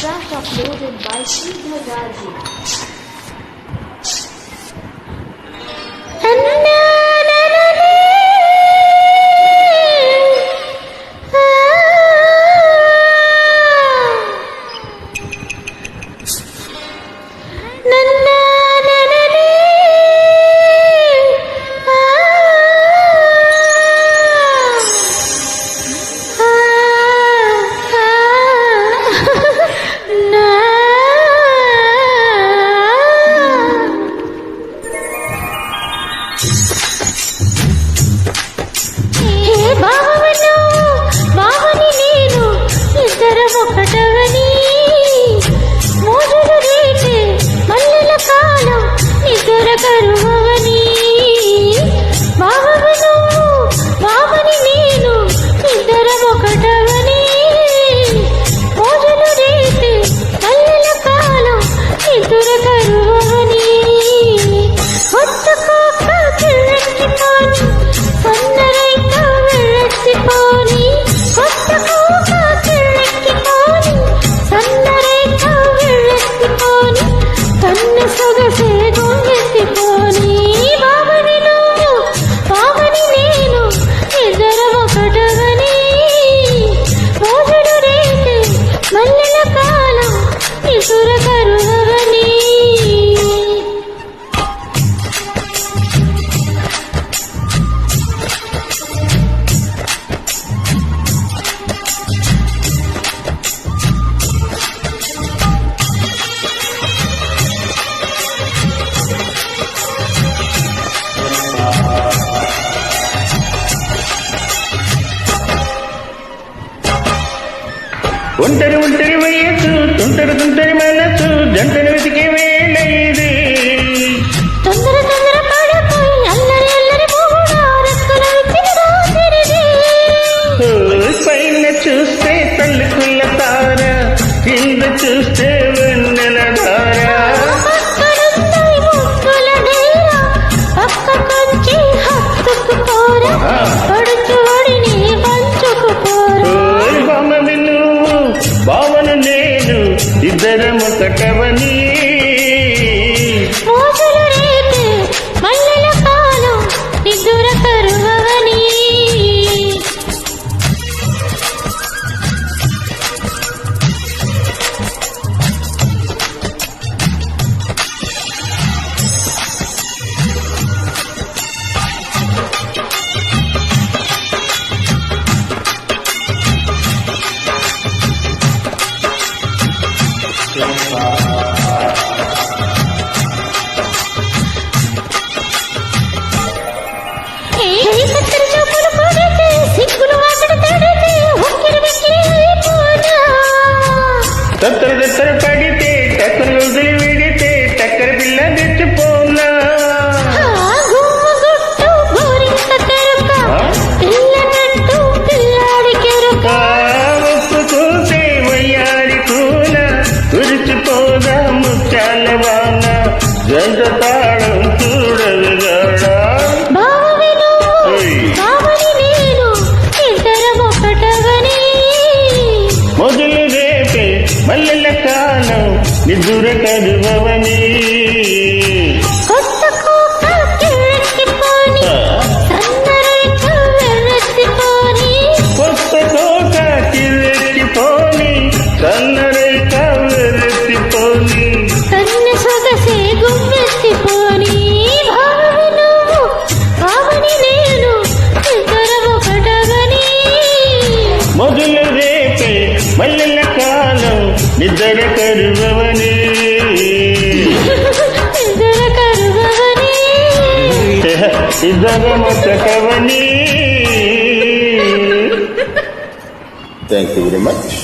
Uploaded by Sridhar Raju. करूँ ఒంటరి ఒంటరి వయస్సు తుంటరి తుంటరి మనసు జంటను వెతికే వేళ ఇది. తొందర తొందర పడిపోయి అల్లరి అల్లరి మూడా రెక్కల విచ్చిన రాత్రిది. ఓ, పైన చూస్తే తల్లికుల్ల తార కింద చూస్తే ಕಟವನಿಯೇ తత్తర తత్తర పడితే టక్కర విడితే టక్కర పిల్ల తెచ్చిపోనా వయ్యారి కూన ముచ్చాల వాన. జంట కరువని కొత్త కోక కిరెత్తిపోని కన్నరైక వెరెత్తిపోని కన్ను సొగసే గుమ్మెత్తిపోని భావవి నువ్వు భావని నేను ఇద్దరం ఒకటవని. మొదలు రేపే మల్లెల కాలం ನಿದ್ದರ ತರುವವನೇ ಇದರ ಮತಕವನೇ ಥ್ಯಾಂಕ್ ಯು ವೆರಿ ಮಚ್